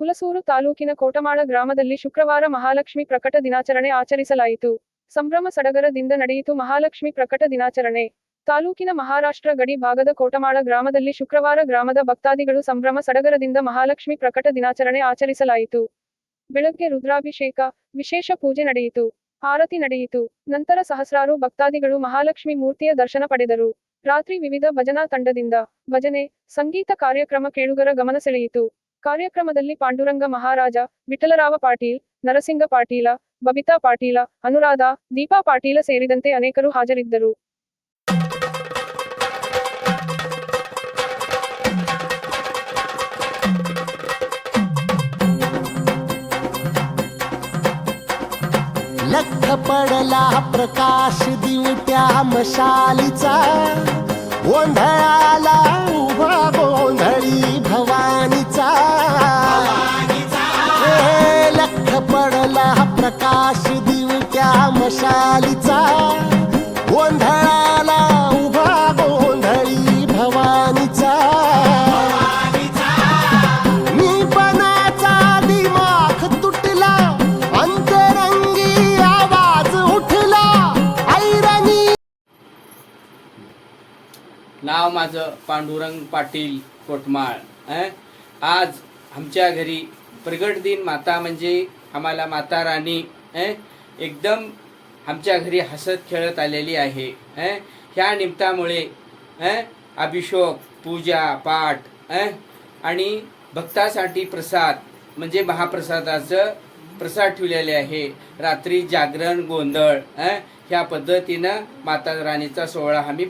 ಹುಲಸೂರು ತಾಲೂಕಿನ ಕೋಟಮಾಳ ಗ್ರಾಮದಲ್ಲಿ ಶುಕ್ರವಾರ ಮಹಾಲಕ್ಷ್ಮಿ ಪ್ರಕಟ ದಿನಾಚರಣೆ ಆಚರಿಸಲಾಯಿತು. ಸಂಭ್ರಮ ಸಡಗರದಿಂದ ನಡೆಯಿತು ಮಹಾಲಕ್ಷ್ಮಿ ಪ್ರಕಟ ದಿನಾಚರಣೆ. ತಾಲೂಕಿನ ಮಹಾರಾಷ್ಟ್ರ ಗಡಿ ಭಾಗದ ಕೋಟಮಾಳ ಗ್ರಾಮದಲ್ಲಿ ಶುಕ್ರವಾರ ಗ್ರಾಮದ ಭಕ್ತಾದಿಗಳು ಸಂಭ್ರಮ ಸಡಗರದಿಂದ ಮಹಾಲಕ್ಷ್ಮಿ ಪ್ರಕಟ ದಿನಾಚರಣೆ ಆಚರಿಸಲಾಯಿತು. ಬೆಳಗ್ಗೆ ರುದ್ರಾಭಿಷೇಕ, ವಿಶೇಷ ಪೂಜೆ ನಡೆಯಿತು. ಆರತಿ ನಡೆಯಿತು. ನಂತರ ಸಹಸ್ರಾರು ಭಕ್ತಾದಿಗಳು ಮಹಾಲಕ್ಷ್ಮಿ ಮೂರ್ತಿಯ ದರ್ಶನ ಪಡೆದರು. ರಾತ್ರಿ ವಿವಿಧ ಭಜನಾ ತಂಡದಿಂದ ಭಜನೆ, ಸಂಗೀತ ಕಾರ್ಯಕ್ರಮ ಕೇಳುಗರ ಗಮನ ಸೆಳೆಯಿತು. ಕಾರ್ಯಕ್ರಮದಲ್ಲಿ ಪಾಂಡುರಂಗ ಮಹಾರಾಜ ವಿಠಲರಾವ ಪಾಟೀಲ್ ನರಸಿಂಗ ಪಾಟೀಲ ಬಬಿತಾ ಪಾಟೀಲ ಅನುರಾಧ ದೀಪಾ ಪಾಟೀಲ ಸೇರಿದಂತೆ ಅನೇಕರು ಹಾಜರಿದ್ದರು लख पडला प्रकाश दिवट्या मशालीचा गोंधळाला दिवट्या मशालीचा गोंधळाला उभा गोंधळी भवानीचा. निपणाचा दिमाग तुटला अंतरंगी आवाज उठला. ऐरणी. नाव माझं पांडुरंग पाटील कोटमाळ आज आमच्या घरी प्रगट दिन माता म्हणजे आम्हाला माता राणी एकदम आमच्या घरी हसत खेळत आलेली आहे ह्या निमित्तामुळे अभिषेक पूजा पाठ आणि भक्तासाठी प्रसाद म्हणजे महाप्रसादाचं प्रसाद ठेवलेले आहे. रात्री जागरण गोंधळ ह्या पद्धतीनं माता राणीचा सोहळा आम्ही